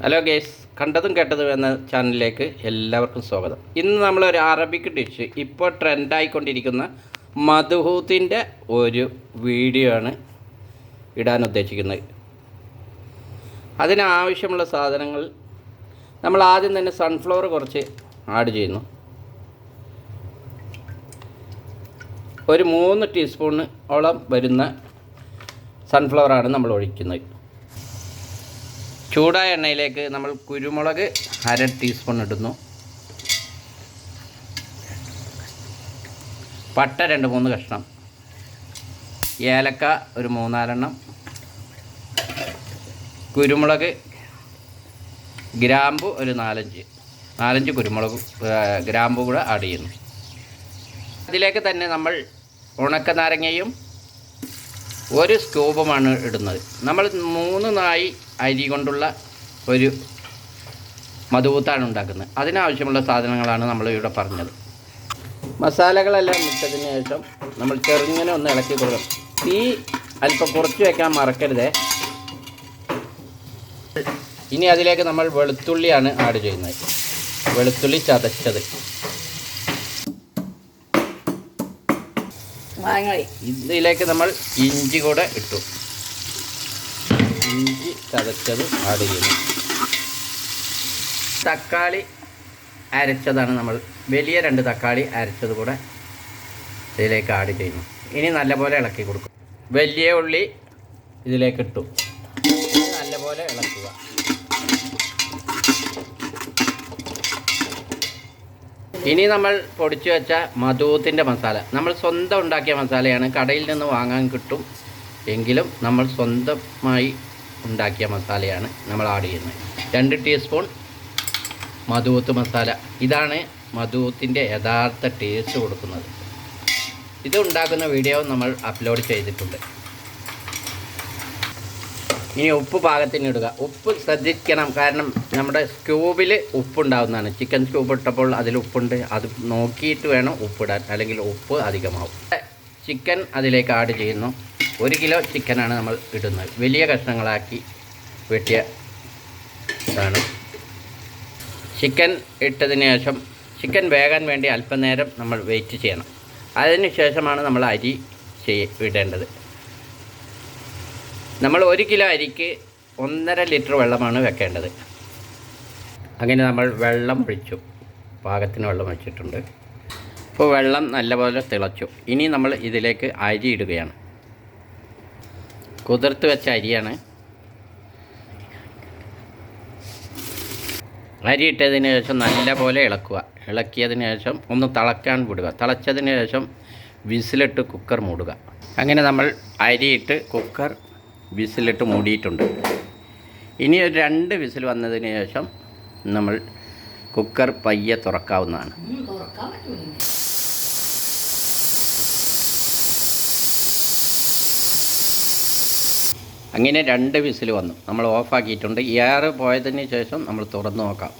Hello guys കണ്ടതും കേട്ടതും എന്ന ചാനലിലേക്ക് എല്ലാവർക്കും സ്വാഗതം. ഇന്ന് നമ്മൾ ഒരു അറബിക് ഡിഷ് ഇപ്പോൾ ട്രെൻഡായിക്കൊണ്ടിരിക്കുന്ന മധുഹൂത്തിന്റെ ഒരു വീഡിയോ ആണ് ഇടാൻ ഉദ്ദേശിക്കുന്നത്. അതിനാവശ്യമുള്ള സാധനങ്ങൾ നമ്മൾ ആദ്യം തന്നെ സൺഫ്ലവർ കുറച്ച് ആഡ് ചെയ്യുന്നു. ഒരു മൂന്ന് ടീസ്പൂണ് ഓളം വരുന്ന സൺഫ്ലവറാണ് നമ്മൾ ഒഴിക്കുന്നത്. ചൂടായ എണ്ണയിലേക്ക് നമ്മൾ കുരുമുളക് അര ടീസ്പൂൺ ഇടുന്നു. പട്ട രണ്ട് മൂന്ന് കഷ്ണം. ഏലക്ക ഒരു മൂന്നാലെണ്ണം. കുരുമുളക് ഗ്രാമ്പു ഒരു നാലഞ്ച്. നാലഞ്ച് കുരുമുളക് ഗ്രാമ്പു കൂടെ ആഡ് ചെയ്യുന്നു. അതിലേക്ക് തന്നെ നമ്മൾ ഉണക്ക നാരങ്ങയും ഒരു സ്കൂപ്പുമാണ് ഇടുന്നത്. നമ്മൾ മൂന്ന് നായി അരി കൊണ്ടുള്ള ഒരു മധുപൂത്താണ് ഉണ്ടാക്കുന്നത്. അതിനാവശ്യമുള്ള സാധനങ്ങളാണ് നമ്മൾ ഇവിടെ പറഞ്ഞത്. മസാലകളെല്ലാം ഇട്ടതിന് ശേഷം നമ്മൾ ചെറുങ്ങനെ ഒന്ന് ഇളക്കി കൊടുക്കണം. തീ അല്പം കുറച്ച് വയ്ക്കാൻ മറക്കരുതേ. ഇനി അതിലേക്ക് നമ്മൾ വെളുത്തുള്ളിയാണ് ആഡ് ചെയ്യുന്നത്. വെളുത്തുള്ളി ചതച്ചത്. ഇതിലേക്ക് നമ്മൾ ഇഞ്ചി കൂടെ ഇട്ടു. ഇഞ്ചി ചതച്ചത് ആഡ് ചെയ്യുന്നു. തക്കാളി അരച്ചതാണ് നമ്മൾ വലിയ രണ്ട് തക്കാളി അരച്ചത് കൂടെ ഇതിലേക്ക് ആഡ് ചെയ്യുന്നു. ഇനി നല്ലപോലെ ഇളക്കി കൊടുക്കും. വലിയ ഉള്ളി ഇതിലേക്ക് ഇട്ടു. നല്ലപോലെ ഇളക്കുക. ഇനി നമ്മൾ പൊടിച്ചു വെച്ച മധുവത്തിന്റെ മസാല. നമ്മൾ സ്വന്തം ഉണ്ടാക്കിയ മസാലയാണ്. കടയിൽ നിന്ന് വാങ്ങാൻ കിട്ടും. എങ്കിലും നമ്മൾ സ്വന്തമായി ഉണ്ടാക്കിയ മസാലയാണ് നമ്മൾ ആഡ് ചെയ്യുന്നത്. രണ്ട് ടീസ്പൂൺ മധുവത്ത് മസാല. ഇതാണ് മധുവത്തിന്റെ യഥാർത്ഥ ടേസ്റ്റ് കൊടുക്കുന്നത്. ഇത് ഉണ്ടാക്കുന്ന വീഡിയോ നമ്മൾ അപ്ലോഡ് ചെയ്തിട്ടുണ്ട്. ഇനി ഉപ്പ് പാകത്തിന് ഇടുക. ഉപ്പ് ശ്രദ്ധിക്കണം. കാരണം നമ്മുടെ സ്ക്യൂബിൽ ഉപ്പുണ്ടാവുന്നതാണ്. ചിക്കൻ സ്ക്യൂബ് ഇട്ടപ്പോൾ അതിൽ ഉപ്പുണ്ട്. അത് നോക്കിയിട്ട് വേണം ഉപ്പിടാൻ. അല്ലെങ്കിൽ ഉപ്പ് അധികമാവും. ചിക്കൻ അതിലേക്ക് ആഡ് ചെയ്യുന്നു. ഒരു കിലോ ചിക്കനാണ് നമ്മൾ ഇടുന്നത്. വലിയ കഷ്ണങ്ങളാക്കി വെട്ടിയ ഇതാണ്. ചിക്കൻ ഇട്ടതിന് ശേഷം ചിക്കൻ വേകാൻ വേണ്ടി അല്പനേരം നമ്മൾ വെയിറ്റ് ചെയ്യണം. അതിന് ശേഷമാണ് നമ്മൾ അരി ചെയ്യ ഇടേണ്ടത്. നമ്മൾ ഒരു കിലോ അരിക്ക് ഒന്നര ലിറ്റർ വെള്ളമാണ് വെക്കേണ്ടത്. അങ്ങനെ നമ്മൾ വെള്ളം ഒഴിച്ചു. പാകത്തിന് വെള്ളം ഒഴിച്ചിട്ടുണ്ട്. ഇപ്പോൾ വെള്ളം നല്ലപോലെ തിളച്ചു. ഇനി നമ്മൾ ഇതിലേക്ക് അരി ഇടുകയാണ്. കുതിർത്ത് വെച്ച അരിയാണ്. അരി ഇട്ടതിന് ശേഷം നല്ലപോലെ ഇളക്കുക. ഇളക്കിയതിന് ശേഷം ഒന്ന് തിളക്കാൻ വിടുക. തിളച്ചതിന് ശേഷം വിസിലിട്ട് കുക്കർ മൂടുക. അങ്ങനെ നമ്മൾ അരിയിട്ട് കുക്കർ വിസിലിട്ട് മൂടിയിട്ടുണ്ട്. ഇനി ഒരു രണ്ട് വിസിൽ വന്നതിന് ശേഷം നമ്മൾ കുക്കർ പയ്യെ തുറക്കാവുന്നതാണ്. അങ്ങനെ രണ്ട് വിസിൽ വന്നു. നമ്മൾ ഓഫാക്കിയിട്ടുണ്ട്. എയർ പോയതിന് ശേഷം നമ്മൾ തുറന്നു നോക്കാം.